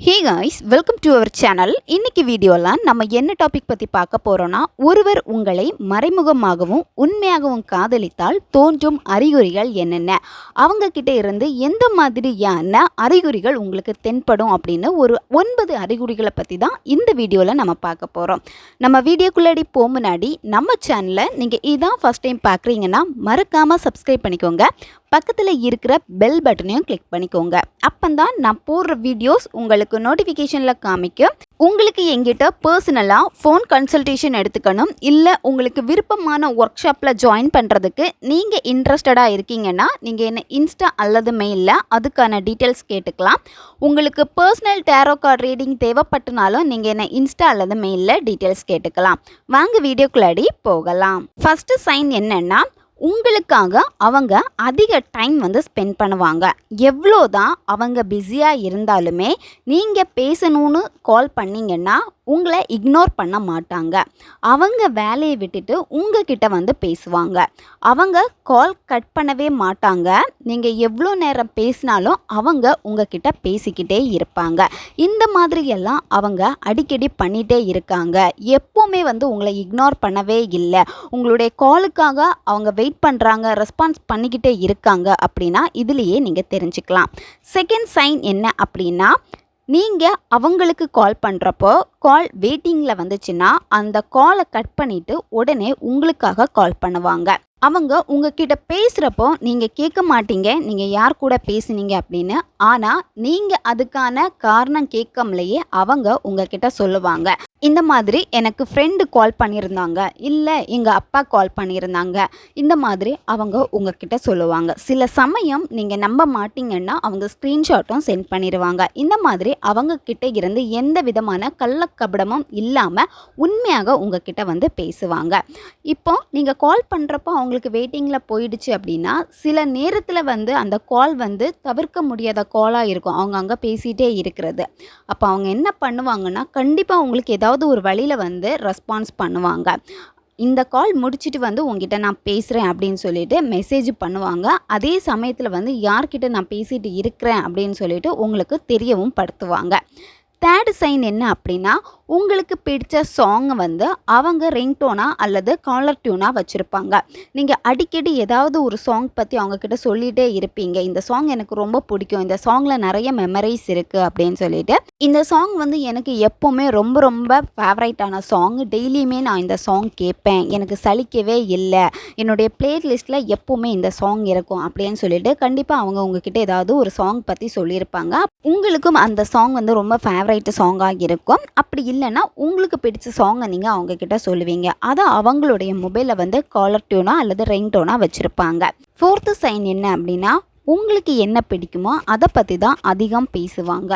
Hey guys welcome to our channel இன்னைக்கு வீடியோவில் நம்ம என்ன டாபிக் பற்றி பார்க்க போகிறோன்னா ஒருவர் உங்களை மறைமுகமாகவும் உண்மையாகவும் காதலித்தால் தோன்றும் அறிகுறிகள் என்னென்ன? அவங்கக்கிட்ட இருந்து எந்த மாதிரியான அறிகுறிகள் உங்களுக்கு தென்படும் அப்படின்னு ஒரு ஒன்பது அறிகுறிகளை பற்றி தான் இந்த வீடியோவில் நம்ம பார்க்க போகிறோம் நம்ம வீடியோக்குள்ளாடி போக முன்னாடி நம்ம சேனலை நீங்கள் இதான் ஃபஸ்ட் டைம் பார்க்குறீங்கன்னா மறக்காமல் சப்ஸ்கிரைப் பண்ணிக்கோங்க. பக்கத்தில் இருக்கிற பெல் பட்டனையும் கிளிக் பண்ணிக்கோங்க. அப்பந்தான் நான் போடுற வீடியோஸ் உங்களுக்கு நோட்டிஃபிகேஷனில் காமிக்கும். உங்களுக்கு எங்கிட்ட பர்சனலாக ஃபோன் கன்சல்டேஷன் எடுத்துக்கணும். இல்லை உங்களுக்கு விருப்பமான ஒர்க் ஷாப்பில் ஜாயின் பண்ணுறதுக்கு நீங்கள் இன்ட்ரெஸ்டடாக இருக்கீங்கன்னா நீங்கள் என்ன இன்ஸ்டா அல்லது மெயிலில் அதுக்கான டீட்டெயில்ஸ் கேட்டுக்கலாம். உங்களுக்கு பர்சனல் டேரோ கார்டு ரீடிங் தேவைப்பட்டனாலும் நீங்கள் என்ன இன்ஸ்டா அல்லது மெயிலில் டீட்டெயில்ஸ் கேட்டுக்கலாம். வாங்க வீடியோக்குள்ளாடி போகலாம். ஃபஸ்ட்டு சைன் என்னென்னா உங்களுக்காக அவங்க அதிக டைம் வந்து ஸ்பெண்ட் பண்ணுவாங்க. எவ்வளோ தான் அவங்க பிஸியாக இருந்தாலுமே நீங்கள் பேசணும்னு கால் பண்ணிங்கன்னா உங்களை இக்னோர் பண்ண மாட்டாங்க. அவங்க வேலையை விட்டுட்டு உங்ககிட்ட வந்து பேசுவாங்க. அவங்க கால் கட் பண்ணவே மாட்டாங்க. நீங்கள் எவ்வளோ நேரம் பேசினாலும் அவங்க உங்ககிட்ட பேசிக்கிட்டே இருப்பாங்க. இந்த மாதிரியெல்லாம் அவங்க அடிக்கடி பண்ணிகிட்டே இருக்காங்க. எப்போவுமே வந்து உங்களை இக்னோர் பண்ணவே இல்லை. உங்களுடைய காலுக்காக அவங்க வெயிட் பண்ணுறாங்க ரெஸ்பான்ஸ் பண்ணிக்கிட்டே இருக்காங்க அப்படின்னா இதுலேயே நீங்கள் தெரிஞ்சுக்கலாம். செகண்ட் சைன் என்ன அப்படின்னா நீங்கள் அவங்களுக்கு கால் பண்ணுறப்போ கால் வெயிட்டிங்கில் வந்துச்சுன்னா அந்த காலை கட் பண்ணிவிட்டு உடனே உங்களுக்காக கால் பண்ணுவாங்க. அவங்க உங்ககிட்ட பேசுகிறப்போ நீங்கள் கேட்க மாட்டீங்க நீங்கள் யார் கூட பேசுனீங்க அப்படின்னு. ஆனால் நீங்கள் அதுக்கான காரணம் கேட்காமலேயே அவங்க உங்ககிட்ட சொல்லுவாங்க. இந்த மாதிரி எனக்கு ஃப்ரெண்டு கால் பண்ணியிருந்தாங்க இல்லை எங்கள் அப்பா கால் பண்ணியிருந்தாங்க இந்த மாதிரி அவங்க உங்ககிட்ட சொல்லுவாங்க. சில சமயம் நீங்கள் நம்ப மாட்டீங்கன்னா அவங்க ஸ்க்ரீன்ஷாட்டும் சென்ட் பண்ணிடுவாங்க இந்த மாதிரி அவங்கக்கிட்ட இருந்து எந்த விதமான கபடமும் இல்லாமல் உண்மையாக உங்ககிட்ட வந்து பேசுவாங்க. இப்போ நீங்கள் கால் பண்ணுறப்போ அவங்களுக்கு வெயிட்டிங்கில் போயிடுச்சு அப்படின்னா சில நேரத்தில் வந்து அந்த கால் வந்து தவிர்க்க முடியாத காலாக இருக்கும். அவங்க அங்கே பேசிகிட்டே இருக்கிறது. அப்போ அவங்க என்ன பண்ணுவாங்கன்னா கண்டிப்பாக உங்களுக்கு ஏதாவது ஒரு வழியில் வந்து ரெஸ்பான்ஸ் பண்ணுவாங்க. இந்த கால் முடிச்சுட்டு வந்து உங்ககிட்ட நான் பேசுகிறேன் அப்படின்னு சொல்லிட்டு மெசேஜ் பண்ணுவாங்க. அதே சமயத்தில் வந்து யார்கிட்ட நான் பேசிட்டு இருக்கிறேன் அப்படின்னு சொல்லிட்டு உங்களுக்கு தெரியவும் படுத்துவாங்க. தேர்டு சைன் என்ன அப்படின்னா உங்களுக்கு பிடிச்ச சாங்கை வந்து அவங்க ரிங்டோனா அல்லது காலர் டியூனாக வச்சுருப்பாங்க. நீங்கள் அடிக்கடி ஏதாவது ஒரு சாங் பற்றி அவங்கக்கிட்ட சொல்லிகிட்டே இருப்பீங்க. இந்த சாங் எனக்கு ரொம்ப பிடிக்கும். இந்த சாங்கில் நிறைய மெமரிஸ் இருக்குது அப்படின்னு சொல்லிட்டு. இந்த சாங் வந்து எனக்கு எப்போவுமே ரொம்ப ரொம்ப ஃபேவரைட்டான சாங் டெய்லியுமே நான் இந்த சாங் கேட்பேன். எனக்கு சலிக்கவே இல்லை. என்னுடைய பிளேலிஸ்ட்டில் எப்போவுமே இந்த சாங் இருக்கும் அப்படின்னு சொல்லிட்டு கண்டிப்பாக அவங்க உங்ககிட்ட ஏதாவது ஒரு சாங் பற்றி சொல்லியிருப்பாங்க. உங்களுக்கும் அந்த சாங் வந்து ரொம்ப ஃபேவரைட் சாங்காக இருக்கும். அப்படி இல்லைன்னா உங்களுக்கு பிடிச்ச சாங்கை நீங்கள் அவங்கக்கிட்ட சொல்லுவீங்க. அதை அவங்களுடைய மொபைலில் வந்து காலர் டியூனாக அல்லது ரிங் டோனாக வச்சுருப்பாங்க. ஃபோர்த்து சைன் என்ன அப்படின்னா உங்களுக்கு என்ன பிடிக்குமோ அதை பற்றி தான் அதிகம் பேசுவாங்க.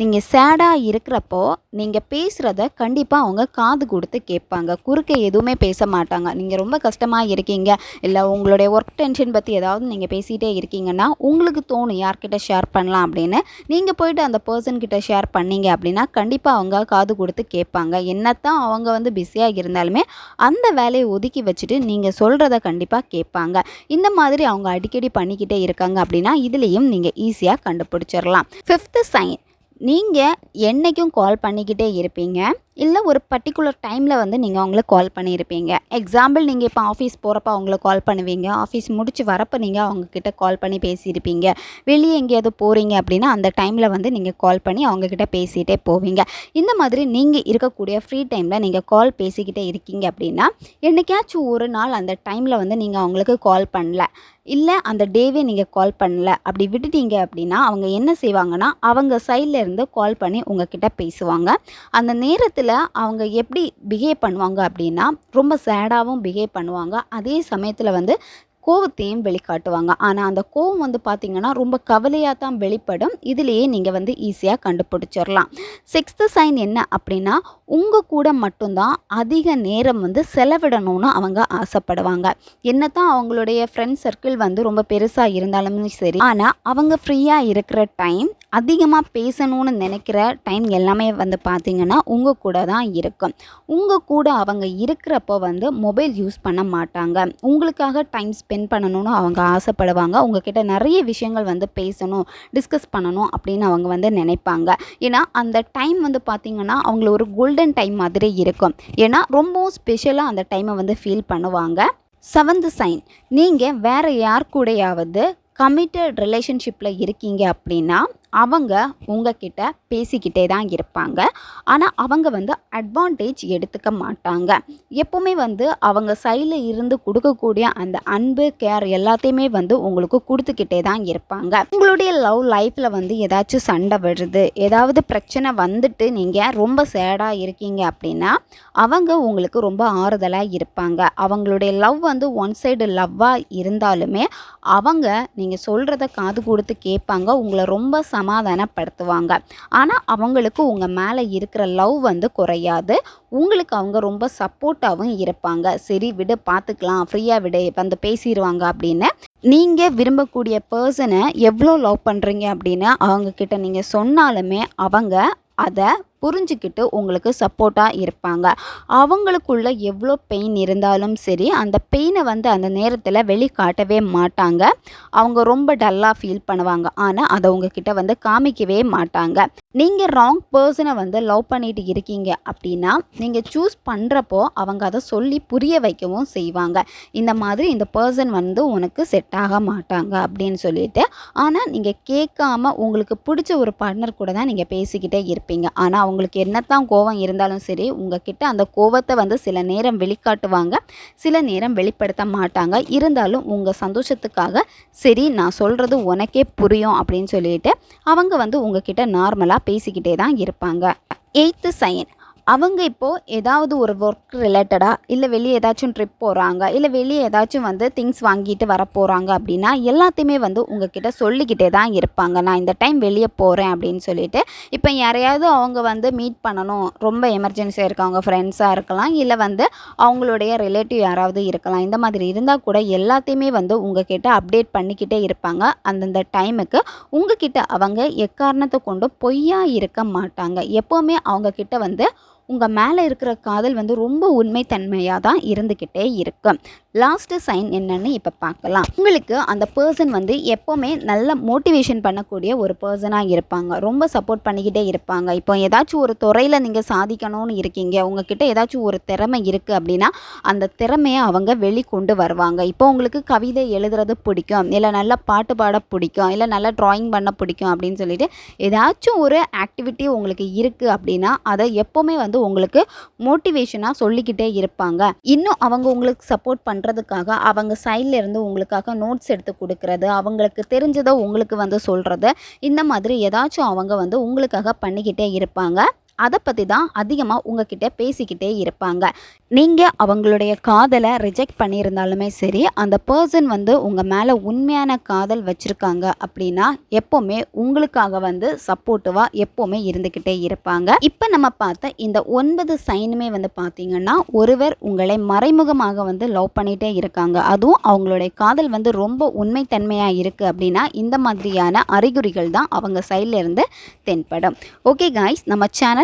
நீங்கள் சேடாக இருக்கிறப்போ நீங்கள் பேசுகிறத கண்டிப்பாக அவங்க காது கொடுத்து கேட்பாங்க. குறுக்க எதுவுமே பேச மாட்டாங்க. நீங்கள் ரொம்ப கஷ்டமாக இருக்கீங்க. இல்லை உங்களுடைய ஒர்க் டென்ஷன் பற்றி ஏதாவது நீங்கள் பேசிகிட்டே இருக்கீங்கன்னா உங்களுக்கு தோணும் யார்கிட்ட ஷேர் பண்ணலாம் அப்படின்னு. நீங்கள் போயிட்டு அந்த பர்சன் கிட்ட ஷேர் பண்ணீங்க அப்படின்னா கண்டிப்பாக அவங்க காது கொடுத்து கேட்பாங்க. என்னத்தான் அவங்க வந்து பிஸியாக இருந்தாலுமே அந்த வேலையை ஒதுக்கி வச்சுட்டு நீங்கள் சொல்கிறத கண்டிப்பாக கேட்பாங்க. இந்த மாதிரி அவங்க அடிக்கடி பண்ணிக்கிட்டே இருக்காங்க அப்படின்னா இதுலேயும் நீங்கள் ஈஸியாக கண்டுபிடிச்சிடலாம் ஃபிஃப்த்து சைன் நீங்கள் என்றைக்கும் கால் பண்ணிக்கிட்டே இருப்பீங்க. இல்லை ஒரு பர்டிகுலர் டைமில் வந்து நீங்கள் அவங்களுக்கு கால் பண்ணியிருப்பீங்க எக்ஸாம்பிள் நீங்கள் இப்போ ஆஃபீஸ் போகிறப்ப அவங்கள கால் பண்ணுவீங்க. ஆஃபீஸ் முடிச்சு வரப்போ நீங்கள் அவங்கக்கிட்ட கால் பண்ணி பேசியிருப்பீங்க. வெளியே எங்கேயாவது போகிறீங்க அப்படின்னா அந்த டைமில் வந்து நீங்கள் கால் பண்ணி அவங்கக்கிட்ட பேசிகிட்டே போவீங்க. இந்த மாதிரி நீங்கள் இருக்கக்கூடிய ஃப்ரீ டைமில் நீங்கள் கால் பேசிக்கிட்டே இருக்கீங்க அப்படின்னா என்றைக்காச்சும் ஒரு நாள் அந்த டைமில் வந்து நீங்கள் அவங்களுக்கு கால் பண்ணல. இல்லை அந்த டேவே நீங்கள் கால் பண்ணல. அப்படி விட்டுட்டீங்க அப்படின்னா அவங்க என்ன செய்வாங்கன்னா அவங்க சைடில் இருந்து கால் பண்ணி உங்ககிட்ட பேசுவாங்க. அந்த நேரத்தில் அவங்க எப்படி பிஹேவ் பண்ணுவாங்க அப்படின்னா ரொம்ப சேடாகவும் பிஹேவ் பண்ணுவாங்க. அதே சமயத்தில் வந்து கோவத்தையும் வெளிக்காட்டுவாங்க. ஆனால் அந்த கோவம் வந்து பார்த்திங்கன்னா ரொம்ப கவலையாக தான் வெளிப்படும். இதுலேயே நீங்கள் வந்து ஈஸியாக கண்டுபிடிச்சிடலாம் சிக்ஸ்த்து சைன் என்ன அப்படின்னா உங்கள் கூட மட்டும்தான் அதிக நேரம் வந்து செலவிடணும்னு அவங்க ஆசைப்படுவாங்க. என்னத்தான் அவங்களுடைய ஃப்ரெண்ட் சர்க்கிள் வந்து ரொம்ப பெருசாக இருந்தாலுமே சரி ஆனால் அவங்க ஃப்ரீயாக இருக்கிற டைம் அதிகமாக பேசணும்னு நினைக்கிற டைம் எல்லாமே வந்து பார்த்திங்கன்னா உங்கள் கூட தான் இருக்கும். உங்கள் கூட அவங்க இருக்கிறப்போ வந்து மொபைல் யூஸ் பண்ண மாட்டாங்க. உங்களுக்காக டைம் ஸ்பெண்ட் ஸ்பெண்ட் பண்ணணும்னு அவங்க ஆசைப்படுவாங்க. உங்ககிட்ட நிறைய விஷயங்கள் வந்து பேசணும் டிஸ்கஸ் பண்ணணும் அப்படின்னு அவங்க வந்து நினைப்பாங்க. ஏன்னா அந்த டைம் வந்து பார்த்திங்கன்னா அவங்கள ஒரு கோல்டன் டைம் மாதிரி இருக்கும். ஏன்னா ரொம்பவும் ஸ்பெஷலாக அந்த டைமை வந்து ஃபீல் பண்ணுவாங்க. செவன்த் சைன் நீங்கள் வேறு யார் கூடயாவது கமிட்டட் ரிலேஷன்ஷிப்பில் இருக்கீங்க அப்படின்னா அவங்க உங்ககிட்ட பேசிக்கிட்டே தான் இருப்பாங்க. ஆனால் அவங்க வந்து அட்வான்டேஜ் எடுத்துக்க மாட்டாங்க. எப்போவுமே வந்து அவங்க சைடில் இருந்து கொடுக்கக்கூடிய அந்த அன்பு கேர் எல்லாத்தையுமே வந்து உங்களுக்கு கொடுத்துக்கிட்டே தான் இருப்பாங்க. உங்களுடைய லவ் லைஃப்பில் வந்து ஏதாச்சும் சண்டை வருது ஏதாவது பிரச்சனை வந்துட்டு நீங்கள் ரொம்ப சேடாக இருக்கீங்க அப்படின்னா அவங்க உங்களுக்கு ரொம்ப ஆறுதலாக இருப்பாங்க. அவங்களுடைய லவ் வந்து ஒன் சைடு லவ்வாக இருந்தாலுமே அவங்க நீங்கள் சொல்கிறத காது கொடுத்து கேட்பாங்க உங்களை ரொம்ப சமாதானப்படுத்துவாங்க. ஆனால் அவங்களுக்கு உங்கள் மேலே இருக்கிற லவ் வந்து குறையாது. உங்களுக்கு அவங்க ரொம்ப சப்போர்ட்டாகவும் இருப்பாங்க. சரி விடு பார்த்துக்கலாம் ஃப்ரீயாக விடு வந்து பேசிடுவாங்க அப்படின்னு. நீங்கள் விரும்பக்கூடிய பர்சனை எவ்வளோ லவ் பண்ணுறீங்க அப்படின்னு அவங்கக்கிட்ட நீங்கள் சொன்னாலுமே அவங்க அதை புரிஞ்சுக்கிட்டு உங்களுக்கு சப்போர்ட்டாக இருப்பாங்க. அவங்களுக்குள்ள எவ்வளோ பெயின் இருந்தாலும் சரி அந்த பெயினை வந்து அந்த நேரத்தில் வெளிக்காட்டவே மாட்டாங்க. அவங்க ரொம்ப டல்லாக ஃபீல் பண்ணுவாங்க. ஆனால் அதை உங்ககிட்ட வந்து காமிக்கவே மாட்டாங்க. நீங்கள் ராங் பர்சனை வந்து லவ் பண்ணிட்டு இருக்கீங்க அப்படின்னா நீங்கள் சூஸ் பண்ணுறப்போ அவங்க அதை சொல்லி புரிய வைக்கவும் செய்வாங்க. இந்த மாதிரி இந்த பர்சன் வந்து உனக்கு செட் ஆக மாட்டாங்க அப்படின்னு சொல்லிட்டு. ஆனால் நீங்கள் கேட்காம உங்களுக்கு பிடிச்ச ஒரு பார்ட்னர் கூட தான் நீங்கள் பேசிக்கிட்டே இருப்பீங்க. ஆனால் அவங்களுக்கு என்னத்தான் கோவம் இருந்தாலும் சரி உங்ககிட்ட அந்த கோவத்தை வந்து சில நேரம் வெளிக்காட்டுவாங்க சில நேரம் வெளிப்படுத்த மாட்டாங்க. இருந்தாலும் உங்கள் சந்தோஷத்துக்காக சரி நான் சொல்கிறது உனக்கே புரியும் அப்படின்னு சொல்லிட்டு அவங்க வந்து உங்ககிட்ட நார்மலாக பேசிக்கிட்டே தான் இருப்பாங்க. எயித்து சைன் அவங்க இப்போது ஏதாவது ஒரு ஒர்க் ரிலேட்டடாக இல்லை வெளியே ஏதாச்சும் ட்ரிப் போகிறாங்க இல்லை வெளியே ஏதாச்சும் வந்து திங்ஸ் வாங்கிட்டு வர போகிறாங்க அப்படின்னா எல்லாத்தையுமே வந்து உங்ககிட்ட சொல்லிக்கிட்டே தான் இருப்பாங்க. நான் இந்த டைம் வெளியே போகிறேன் அப்படின்னு சொல்லிட்டு இப்போ யாரையாவது அவங்க வந்து மீட் பண்ணணும் ரொம்ப எமர்ஜென்சியாக இருக்கவங்க ஃப்ரெண்ட்ஸாக இருக்கலாம் இல்லை வந்து அவங்களுடைய ரிலேட்டிவ் யாராவது இருக்கலாம் இந்த மாதிரி இருந்தால் கூட எல்லாத்தையுமே வந்து உங்ககிட்ட அப்டேட் பண்ணிக்கிட்டே இருப்பாங்க. அந்தந்த டைமுக்கு உங்ககிட்ட அவங்க எக்காரணத்தை கொண்டு பொய்யா இருக்க மாட்டாங்க. எப்போவுமே அவங்கக்கிட்ட வந்து உங்கள் மேலே இருக்கிற காதல் வந்து ரொம்ப உண்மைத்தன்மையாக தான் இருந்துக்கிட்டே இருக்கும் லாஸ்ட்டு சைன் என்னன்னு இப்போ பார்க்கலாம். உங்களுக்கு அந்த பர்சன் வந்து எப்போவுமே நல்ல மோட்டிவேஷன் பண்ணக்கூடிய ஒரு பர்சனாக இருப்பாங்க. ரொம்ப சப்போர்ட் பண்ணிக்கிட்டே இருப்பாங்க. இப்போ ஏதாச்சும் ஒரு துறையில் நீங்கள் சாதிக்கணும்னு இருக்கீங்க. உங்ககிட்ட ஏதாச்சும் ஒரு திறமை இருக்குது அப்படின்னா அந்த திறமையை அவங்க வெளிக்கொண்டு வருவாங்க. இப்போ உங்களுக்கு கவிதை எழுதுறது பிடிக்கும். இல்லை நல்லா பாட்டு பாட பிடிக்கும். இல்லை நல்லா ட்ராயிங் பண்ண பிடிக்கும் அப்படின்னு சொல்லிட்டு ஏதாச்சும் ஒரு ஆக்டிவிட்டி உங்களுக்கு இருக்குது அப்படின்னா அதை எப்போவுமே வந்து உங்களுக்கு மோட்டிவேஷனாக சொல்லிக்கிட்டே இருப்பாங்க. இன்னும் அவங்க உங்களுக்கு சப்போர்ட் பண்ணுறதுக்காக அவங்க சைடில் இருந்து உங்களுக்காக நோட்ஸ் எடுத்து கொடுக்கறது அவங்களுக்கு தெரிஞ்சதை உங்களுக்கு வந்து சொல்கிறது இந்த மாதிரி ஏதாச்சும் அவங்க வந்து உங்களுக்காக பண்ணிக்கிட்டே இருப்பாங்க. அதை பற்றி தான் அதிகமாக உங்ககிட்ட பேசிக்கிட்டே இருப்பாங்க. நீங்கள் அவங்களுடைய காதலை ரிஜெக்ட் பண்ணியிருந்தாலுமே சரி அந்த பர்சன் வந்து உங்கள் மேலே உண்மையான காதல் வச்சுருக்காங்க அப்படின்னா எப்போவுமே உங்களுக்காக வந்து சப்போர்ட்டிவாக எப்போவுமே இருந்துக்கிட்டே இருப்பாங்க. இப்போ நம்ம பார்த்த இந்த ஒன்பது சைனுமே வந்து பார்த்திங்கன்னா ஒருவர் உங்களை மறைமுகமாக வந்து லவ் பண்ணிகிட்டே இருக்காங்க. அதுவும் அவங்களுடைய காதல் வந்து ரொம்ப உண்மைத்தன்மையாக இருக்குது அப்படின்னா இந்த மாதிரியான அறிகுறிகள் தான் அவங்க சைட்லேருந்து தென்படும். ஓகே காய்ஸ் நம்ம சேனல்